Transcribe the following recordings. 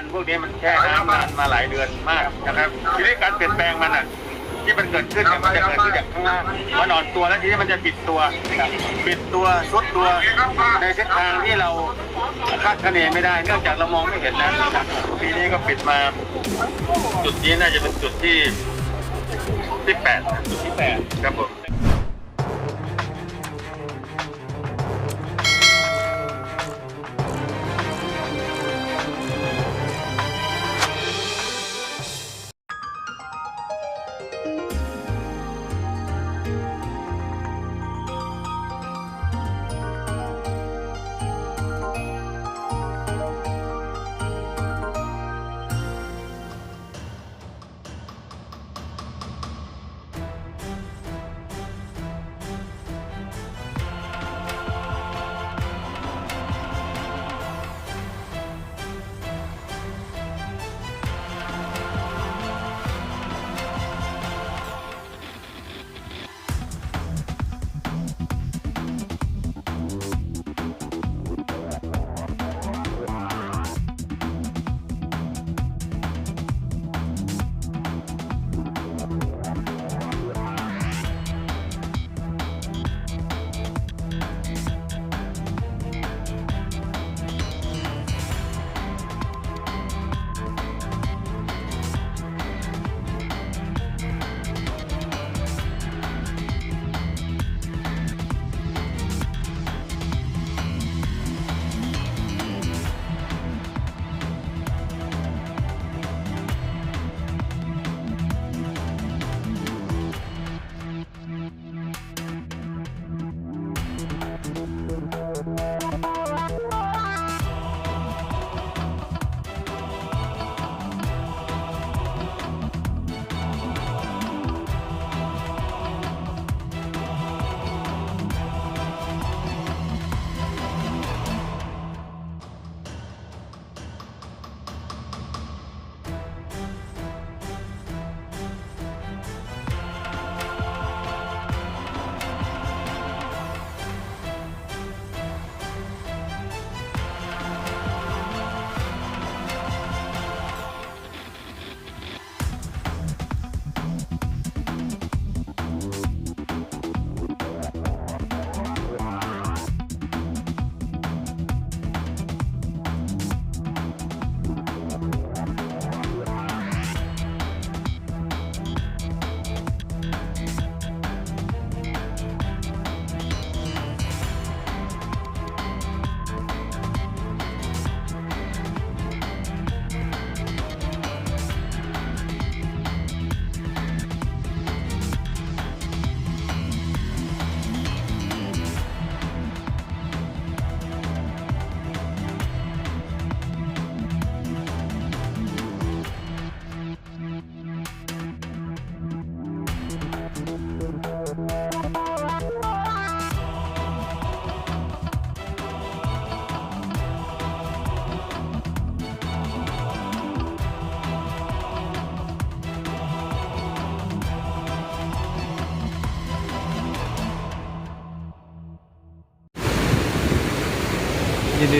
นพวกนี้มันแช่น้ำนานมาหลายเดือนมากนะครับทีนี้การเปลี่ยนแปลงมันอะที่มันเกิดขึ้นเนี่ยมันจะเกิดขึ้นจากข้างล่างมันอ่อนตัวแล้วทีนี้มันจะปิดตัวปิดตัวซุดตัวในเส้นทางที่เราคาดคะเนไม่ได้ เนื่องจากเรามองไม่เห็นนะปีนี้ก็ปิดมา จุดนี้น่าจะเป็นจุดที่ที่แปดจุดที่แปดครับผม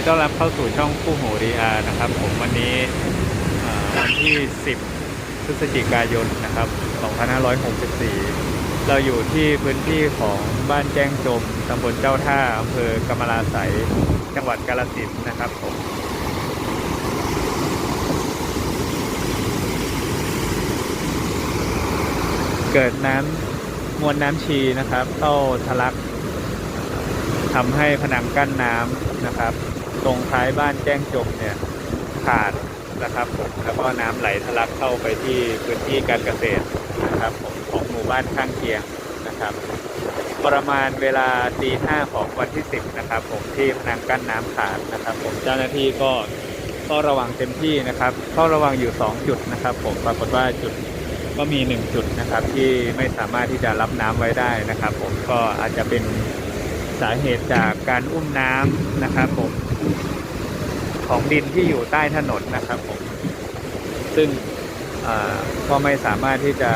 ดีต้อนรับเข้าสู่ช่องคู่หูดีอาร์นะครับ ผมวันนี้วันที่ 10 พฤศจิกายนนะครับ 2564 เราอยู่ที่พื้นที่ของบ้านแจ้งจมตำบลเจ้าท่าอำเภอกำมะลาไสยจังหวัดกาฬสินธุ์นะครับผมเกิดน้ำมวลน้ำชีนะครับ เข้าทะลักทำให้ผนังกั้นน้ำนะครับ ตรงท้ายบ้านแจ้งจมเนี่ยขาดนะครับผมแล้วก็น้ำไหลทะลักเข้าไปที่พื้นที่การเกษตรนะครับผมของหมู่บ้านข้างเคียงนะครับ ประมาณเวลาตีห้าของวันที่ 10 นะครับผมที่พนังกั้นน้ำขาดนะครับ ผมเจ้าหน้าที่ก็เฝ้าระวังเต็มที่นะครับเฝ้าระวังอยู่ 2 จุดนะครับ ผมปรากฏว่าจุดก็มี 1 จุดนะครับที่ไม่สามารถที่จะรับน้ำไว้ได้นะครับ ผมก็อาจจะเป็นสาเหตุจากการอุ้มน้ำนะครับ ผม ของดินที่อยู่ใต้ถนนนะครับผมซึ่งอ่าก็ไม่สามารถที่จะ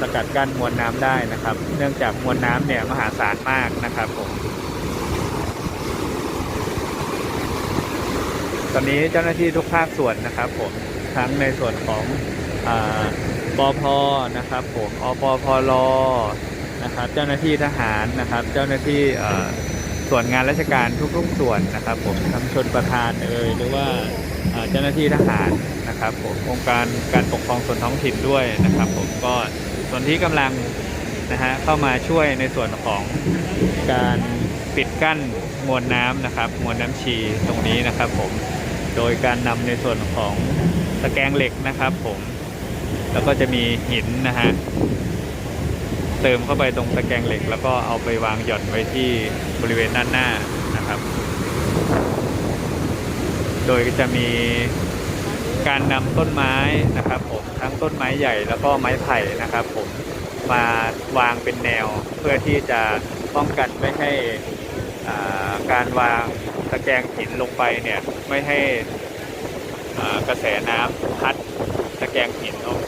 สกัดกั้นมวลน้ำได้นะครับ เนื่องจากมวลน้ำเนี่ยมหาศาลมากนะครับผมตอนนี้เจ้าหน้าที่ทุกภาคส่วนนะครับผมทั้งในส่วนของอาปพนะครับผมอปพรลนะครับ เจ้าหน้าที่ทหารนะครับ เจ้าหน้าที่ ส่วนงานราชการทุกๆส่วนนะครับผมทั้งชนประธานเอ่ยหรือว่าเจ้าหน้าที่ทหารนะครับผมองค์การการปกครองส่วนท้องถิ่นด้วยนะครับผมก็ส่วนที่กำลังนะฮะเข้ามาช่วยในส่วนของการปิดกั้นมวลน้ำนะครับมวลน้ำชีตรงนี้นะครับผมโดยการนำในส่วนของตะแกรงเหล็กนะครับผมแล้วก็จะมีหินนะฮะ เติมเข้าไปตรงตะแกรงเหล็ก แล้วก็เอาไปวางหย่อนไว้ที่บริเวณด้านหน้านะครับ โดยจะมีการนำต้นไม้นะครับผมทั้งต้นไม้ใหญ่แล้วก็ไม้ไผ่นะครับ ผมมาวางเป็นแนวเพื่อที่จะป้องกันไม่ให้การวางตะแกรงหินลงไปเนี่ยไม่ให้กระแสน้ำพัดตะแกรงหินออก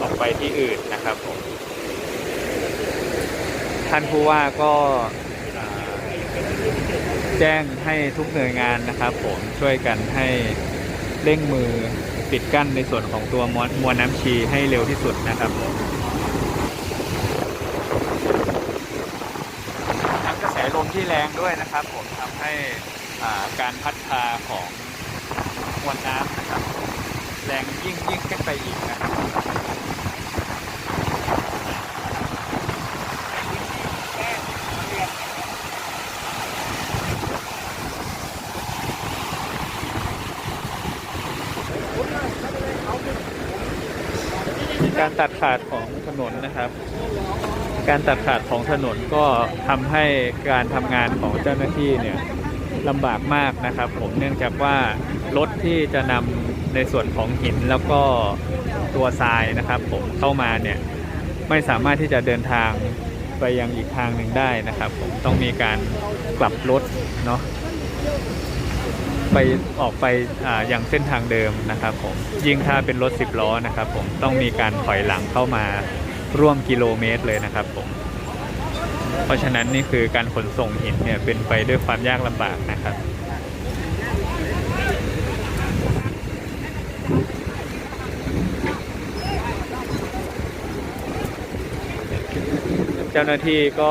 ออกไปที่อื่นนะครับผม ท่านผู้ว่าก็แจ้งให้ทุกหน่วยงานนะครับ ผมช่วยกันให้เร่งมือปิดกั้นในส่วนของตัวมวลมวลน้ำชีให้เร็วที่สุดนะครับทั้งกระแสลมที่แรงด้วยนะครับ ผมทำให้าการพัดพาของมวลน้ำนะครับ แรงยิ่งยิ่งขึ้นไปอีกนะ การตัดขาดของถนนนะครับ การตัดขาดของถนนก็ทำให้การทำงานของเจ้าหน้าที่เนี่ยลำบากมากนะครับ ผมเนื่องจากว่ารถที่จะนำในส่วนของหินแล้วก็ตัวทรายนะครับ ผมเข้ามาเนี่ยไม่สามารถที่จะเดินทางไปยังอีกทางหนึ่งได้นะครับ ผมต้องมีการกลับรถเนาะ ไปออกไปออย่างเส้นทางเดิมนะครับผมยิ่งถ้าเป็นรถ 10 ล้อนะครับผมต้องมีการถอยหลังเข้ามาร่วมกิโลเมตรเลยนะครับผมเพราะฉะนั้นนี่คือการขนส่งหินเนี่ยเป็นไปด้วยความยากลำบากนะครับเจ้าหน้าที่ก็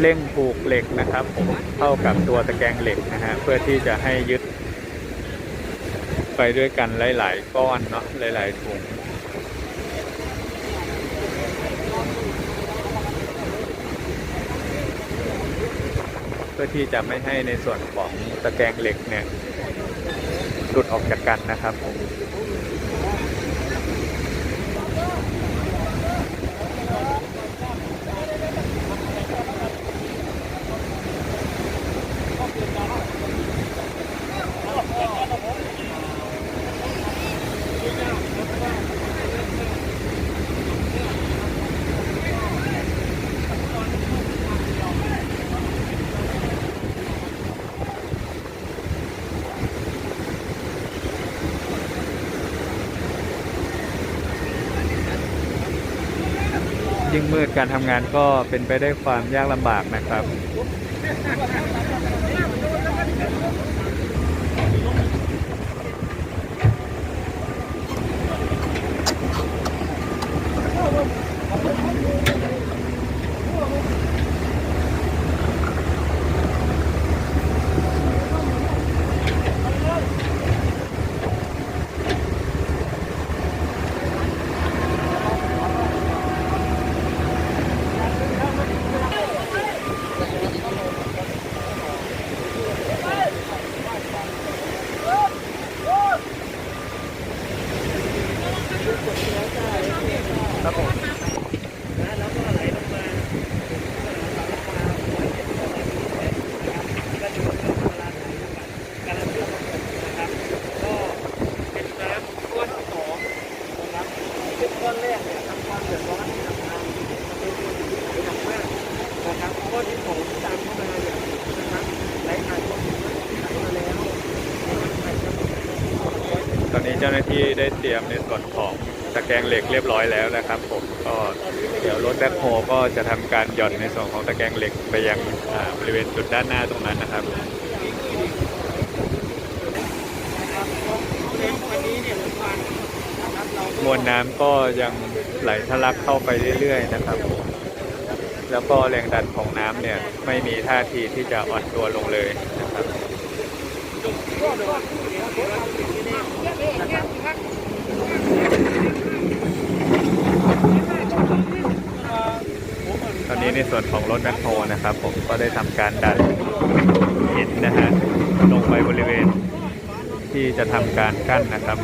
เร่งผูกเหล็กนะครับผมเข้ากับตัวตะแกรงเหล็กนะฮะเพื่อที่จะให้ยึด ไปด้วยกันหลาย ๆ ก้อนเนาะหลาย ๆ ถุงเพื่อที่จะไม่ให้ในส่วนของตะแกรงเหล็กเนี่ยหลุดออกจากกันนะครับ ยิ่งมืดการทำงานก็เป็นไปได้วยความยากลำบากนะครับครับ ได้เตรียมในส่วนของตะแกรงเหล็กเรียบร้อยแล้วนะครับผมก็เดี๋ยวรถแบ็คโฮก็จะทำการหย่อนในส่วนของตะแกรงเหล็กไปยังบริเวณจุดด้านหน้าตรงนั้นนะครับมวลน้ำก็ยังไหลทะลักเข้าไปเรื่อย ๆ นะครับ แล้วก็แรงดันของน้ำเนี่ยไม่มีท่าทีที่จะอ่อนตัวลงเลยนะครับ ตอนนี้ในส่วนของรถแมคโครนะครับ ผมก็ได้ทำการดันหินนะฮะลงไปบริเวณที่จะทำการกั้นนะครับ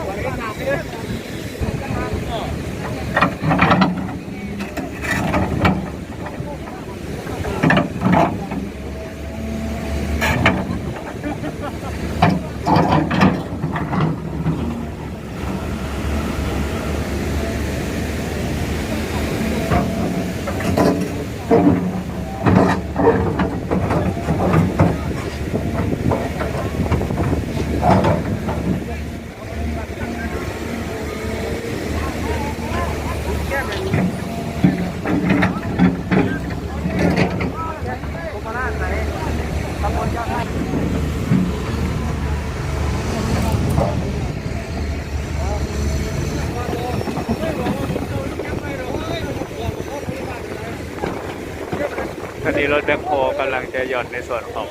ตอนนี้รถแบ็คโฮกำลังจะหย่อนในส่วนของ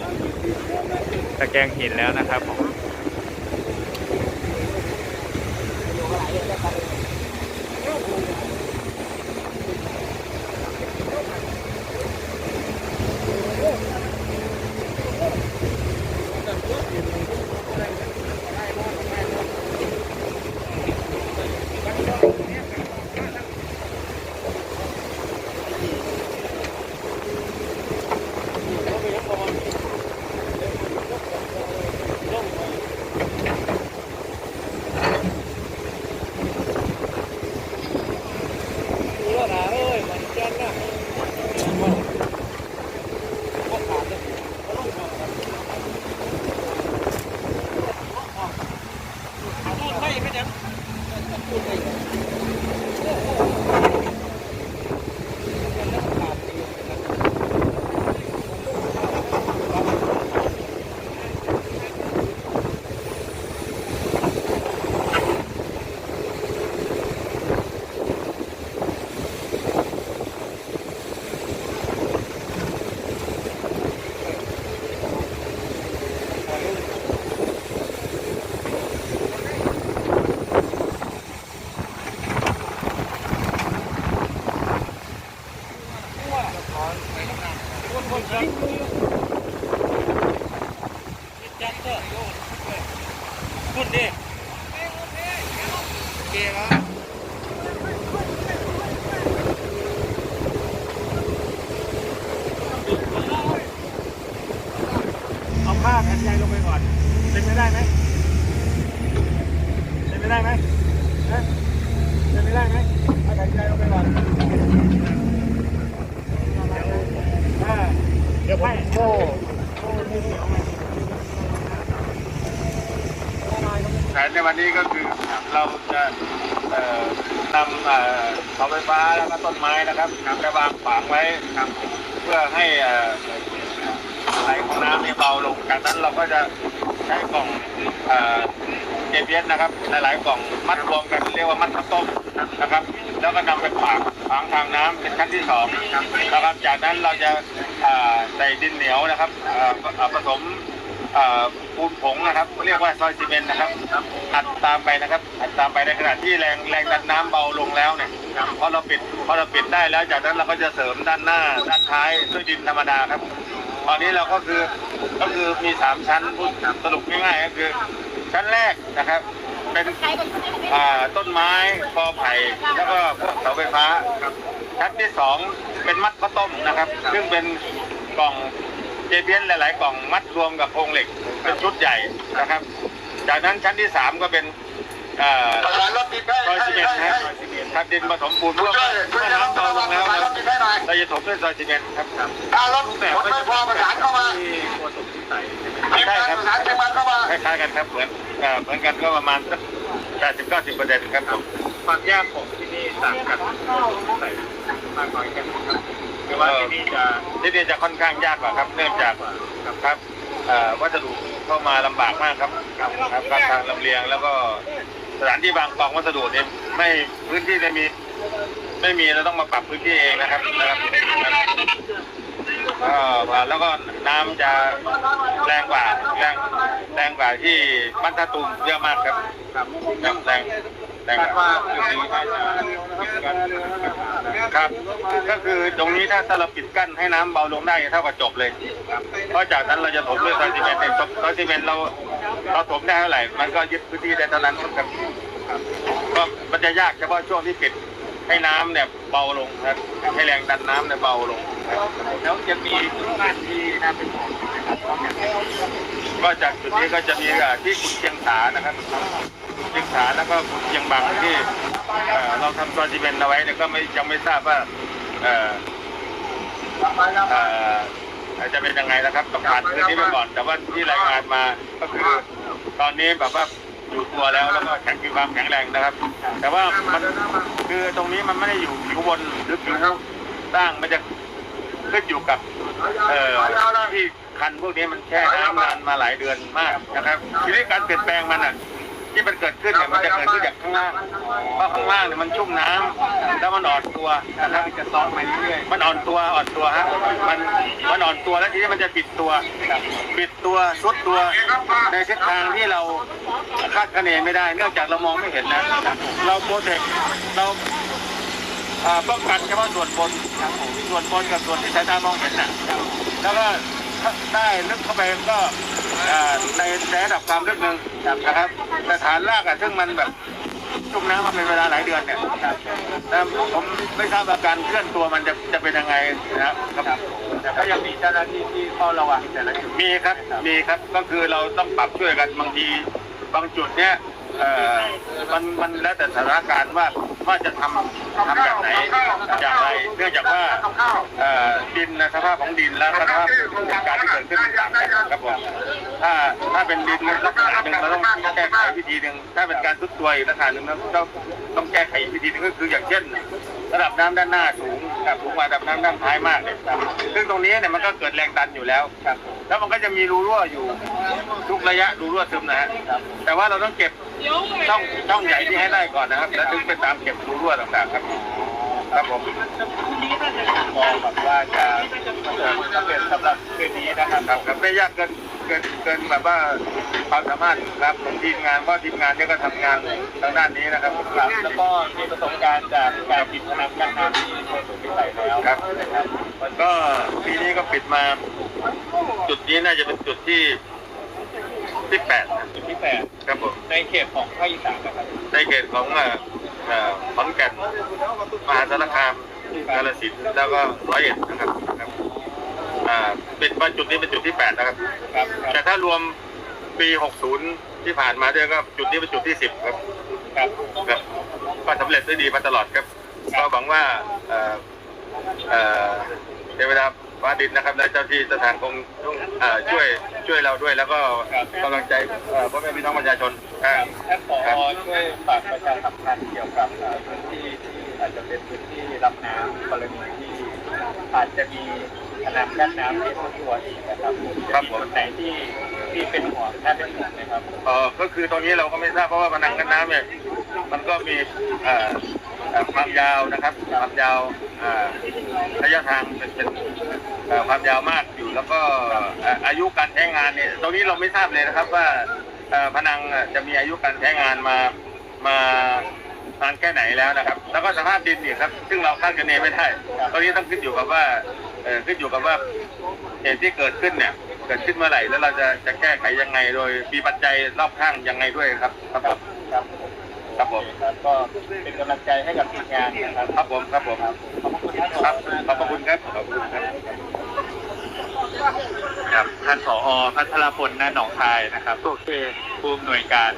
ตะแกรงหินแล้วนะครับผม ใหญ่ลงไปก่อน เป็นไม่ได้ไหมเป็นไม่ได้ไหมฮะเป็นไม่ได้ไหมเอาแผ่นใหญ่ลงไปก่อนเดี๋ยวไม่โซ่โซ่ที่เหนียวไงแผนในวันนี้ก็คือเราจะเอ่อนำเอ่อเสาไฟฟ้าแล้วก็ต้นไม้นะครับไปวางขวางไว้ครับเพื่อให้เอ่อ ไหลของน้ำนี่เบาลง จากนั้นเราก็จะใช้กล่องเอเจพีเอสนะครับ หลายๆกล่องมัดรวมกันเรียกว่ามัดข้าวต้มนะครับ แล้วก็นำไปขวางขวางทางน้ำเป็นชั้นที่สองนะครับ จากนั้นเราจะใส่ดินเหนียวนะครับผสมปูนผงนะครับ เรียกว่าซอยซีเมนต์นะครับอัดตามไปนะครับอัดตามไปในขณะที่แรงแรงดันน้ำเบาลงแล้วเนี่ยพอเราปิดพอเราปิดได้แล้ว จากนั้นเราก็จะเสริมด้านหน้าด้านท้ายด้วยดินธรรมดาครับ ตอนนี้เราก็คือก็คือมีสามชั้นพูดสรุปง่ายๆก็คือ ชั้นแรกนะครับ เป็นอ่าต้นไม้กอไผ่แล้วก็พวกเสาไฟฟ้าชั้นที่สองเป็นมัดข้าวต้มนะครับ ซึ่งเป็นกล่องเจเพียนหลาย ๆ กล่องมัดรวมกับโครงเหล็กเป็นชุดใหญ่นะครับ จากนั้นชั้นที่สามก็เป็น เอ่อซอยซีเมนต์นะครับซอยซีเมนต์ครับดินผสมปูนร่วมกันเมื่อน้ำเบาลงแล้วครับเราจะถมด้วยซอยซีเมนต์ครับถ้ารถแบบไม่พอประสานเข้ามาใช่ครับประสานเชียงมันเข้ามาคล้ายๆกันครับเหมือนเอ่อเหมือนกันก็ประมาณแปดสิบเก้าสิบเปอร์เซ็นต์ครับผมความยากของที่นี่ต่างกันใส่มากน้อยแค่ไหนครับคือว่าที่นี่จะที่นี่จะค่อนข้างยากกว่าครับเนื่องจากครับเอ่อวัสดุเข้ามาลำบากมากครับครับครับทางลำเลียงแล้วก็ สถานที่บางกองวัสดุเนี่ยไม่พื้นที่จะมี ไม่มีเราต้องมาปรับพื้นที่เองนะครับนะครับก็แล้วก็น้ำจะแรงกว่าแรงแรงกว่าที่บ้านท่าตูมเยอะมากครับครับแรงแรงกว่าครับ ก็คือตรงนี้ถ้าถ้าเราปิดกั้นให้น้ำเบาลงได้เท่ากับจบเลยเพราะจากนั้นเราจะถมด้วยซอยซีเมนต์ซอสซีเมนต์เราเราถมได้เท่าไหร่ มันก็ยึดพื้นที่ได้เท่านั้นครับ ก็มันจะยากเฉพาะช่วงที่ปิดให้น้ำเนี่ยเบาลงครับให้แรงดันน้ำเนี่ยเบาลงครับแล้วจะมีบ้านที่น่าเป็นห่วงนะครับก็จากจุดนี้ก็จะมีเอ่อที่ขุนเชียงสานะครับขุนเชียงสาแล้วก็ขุนเชียงบางที่เอ่อเราทำซอยซีเมนต์เอาไว้เนี่ยก็ไม่ยังไม่ทราบว่าเอ่อ เอ่อจะเป็นยังไงนะครับต้องผ่านคืนนี้ไปก่อน แต่ว่าที่รายงานมาก็คือ ตอนนี้แบบว่า อยู่ตัวแล้วแล้วก็แข็งมีความแข็งแรงนะครับ แต่ว่ามันคือตรงนี้มันไม่ได้อยู่ผิวบนหรือผิวล่างมันจะขึ้นอยู่กับเอ่อที่คันพวกนี้มันแช่น้ำนานมาหลายเดือนมากนะครับ ทีนี้การเปลี่ยนแปลงมันอะ ที่มันเกิดขึ้นเนี่ยมันจะเกิดขึ้นจากข้างล่างเพราะข้างล่างเนี่ยมันชุ่มน้ำแล้วมันอ่อนตัวนะครับจะซ้อนไปเรื่อยมันอ่อนตัวอ่อนตัวฮะมันมันอ่อนตัวแล้วทีนี้มันจะปิดตัวปิดตัวซุดตัวในทิศทางที่เราคาดคะเนไม่ได้ เนื่องจากเรามองไม่เห็นนะ เราโปรเทคเราอ่าป้องกันเฉพาะส่วนบนส่วนบนกับส่วนที่สายตามองเห็นน่ะแล้วก็ถ้าได้ลึกเข้าไปก็ ในในระดับความลึกหนึ่งนะครับแต่ฐานรากอะซึ่งมันแบบชุ่มน้ำมาเป็นเวลาหลายเดือนเนี่ยแล้วผมไม่ทราบว่าการเคลื่อนตัวมันจะจะเป็นยังไงนะครับ แต่ก็ยังมีเจ้าหน้าที่ที่เฝ้าระวังแต่ละจุดมีครับ มีครับ ก็คือเราต้องปรับช่วยกันบางที บางจุดเนี้ย เอ่อมันมันแล้วแต่สถานการณ์ว่าว่าจะทำทำแบบไหนอย่างไร เนื่องจากว่าเอ่อดินนะสภาพของดินและสภาพการที่เกิดขึ้นต่างกันครับผมถ้าถ้าเป็นดินลักษณะหนึ่งเราต้องแก้ไขวิธีหนึ่งถ้าเป็นการทุดตัวอีกลักษณะหนึ่งเราต้องต้องแก้ไขวิธีหนึ่งก็คืออย่างเช่น ระดับน้ำด้านหน้าสูงกับสูงกว่าระดับน้ำด้านท้ายมากเนี่ยซึ่งตรงนี้เนี่ยมันก็เกิดแรงดันอยู่แล้วครับแล้วมันก็จะมีรูรั่วอยู่ทุกระยะรูรั่วซึมนะฮะแต่ว่าเราต้องเก็บ ช่องช่องใหญ่ที่ให้ได้ก่อนนะครับ แล้วถึงไปตามเก็บรูรั่วต่างๆครับ ครับผมมองแบบว่าจะประสบความสำเร็จสำหรับคืนนี้นะครับครับครับไม่ยากเกินเกินเกินแบบว่าความสามารถครับของทีมงานเพราะทีมงานเนี่ยก็ทำงานทางด้านนี้นะครับครับแล้วก็มีประสบการณ์จากการปิดพนังกั้นน้ำที่โคสุพิสัยแล้วครับนะครับก็ปีนี้ก็ปิดมา จุดนี้น่าจะเป็นจุดที่ ที่แปดนะจุดที่แปดครับผมในเขตของภาคอีสานนะครับในเขตของเอ่อเอ่อขอนแก่นมหาสารคามกาฬสินธุ์แล้วก็ร้อยเอ็ดนะครับครับอ่าเป็นว่าจุดนี้เป็นจุดที่แปดนะครับ ครับแต่ถ้ารวมปี 60 ที่ผ่านมาด้วยก็จุดนี้เป็นจุดที่ 10 ครับครับครับก็สำเร็จด้วยดีมาตลอดครับก็หวังว่าเอ่อเอ่อเทวดา ฟ้าดินนะครับและเจ้าที่เจ้าทางคงช่วยช่วยเราด้วย แล้วก็กำลังใจเอ่อพ่อแม่พี่น้องประชาชนครับท่านผอช่วยฝากประชาสัมพันธ์เกี่ยวกับพื้นที่ที่อาจจะเป็นพื้นที่รับน้ำกรณีที่อาจจะมีพนังกั้นน้ำที่ท่วมตัวอีกนะครับครับผมไหนที่ที่เป็นห่วงน่าเป็นห่วงนะครับเออก็คือตรงนี้เราก็ไม่ทราบเพราะว่าพนังกั้นน้ำเนี่ยมันก็มีความยาวนะครับความยาวระยะทางเป็น ความยาวมากอยู่แล้วก็อายุการใช้งานเนี่ยตรงนี้เราไม่ทราบเลยนะครับว่าพนังจะมีอายุการใช้งานมามานานแค่ไหนแล้วนะครับ แล้วก็สภาพดินนี่ครับ ซึ่งเราคาดคะเนไม่ได้ตรงนี้ต้องขึ้นอยู่กับว่าเออขึ้นอยู่กับว่าเหตุที่เกิดขึ้นเนี่ย เกิดขึ้นเมื่อไหร่แล้วเราจะจะแก้ไขยังไงโดยมีปัจจัยรอบข้างยังไงด้วยครับ ครับผมครับครับผมก็เป็นกำลังใจให้กับทีมงานนะครับครับผมครับผมขอบคุณครับขอบพระคุณครับขอบคุณครับ ครับท่านผอพัทรพลนาหนองคายนะครับก็คือผู้อำนวยการ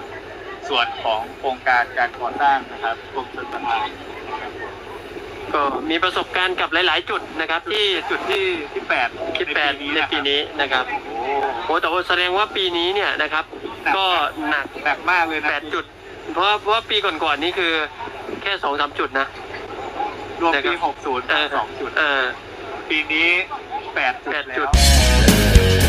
ส่วนของโครงการการก่อสร้างนะครับกรมชลประทานก็มีประสบการณ์กับหลาย ๆ จุดนะครับ ที่จุดที่ที่แปดที่แปดในปีนี้นะครับโอ้แต่ว่าแสดงว่าปีนี้เนี่ยนะครับ ก็หนักหนักมากเลยนะแปดจุด เพราะเพราะว่าปีก่อน ๆ นี่คือแค่สองสามจุดนะรวมนะครัปีบหกศูนย์เออสองจุดเออปีนี้ แปดจุดแปดแล้จุดว